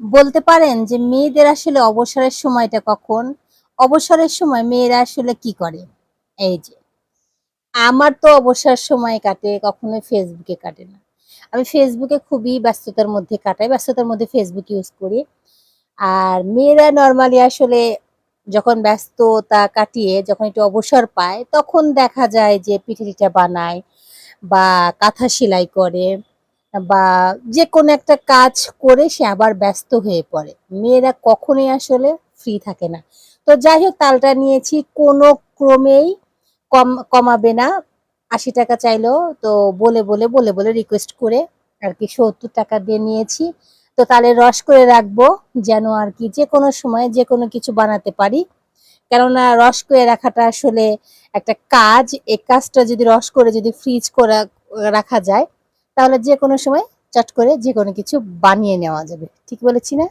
বলতে পারেন যে মেয়েদের আসলে অবসরের সময়টা কখন? অবসরের সময় মেয়েরা আসলে কি করে? এই যে, আমার তো অবসর সময় কাটে, কখনোই ফেসবুকে কাটে না। আমি ফেসবুকে খুবই ব্যস্ততার মধ্যে কাটাই। ব্যস্ততার মধ্যে ফেসবুক ইউজ করি। আর মেয়েরা নরমালি আসলে যখন ব্যস্ততা কাটিয়ে যখন একটু অবসর পায়, তখন দেখা যায় যে পিঠা-টিঠা বানায় বা কাঁথা সেলাই করে বা যেকোনো একটা কাজ করে সে আবার ব্যস্ত হয়ে পড়ে। মেয়েরা কখনোই আসলে ফ্রি থাকে না। তো যাই হোক তালটা নিয়েছি কোনো ক্রমেই কম কমাবে না। ৳৮০ চাইলো তো বলে, বলে, বলে, বলে রিকোয়েস্ট করে আর কি সত্তর টাকা দিয়ে নিয়েছি। তো তালের রস করে রাখব যেন আর কি যে কোনো সময় যে কোনো কিছু বানাতে পারি। কেননা রস করে রাখাটা আসলে একটা কাজ। এই কাজটা যদি রস করে যদি ফ্রিজ করা রাখা যায় তাহলে যে কোনো সময় চট করে যে কোনো কিছু বানিয়ে নেওয়া যাবে। ঠিক বলেছি না?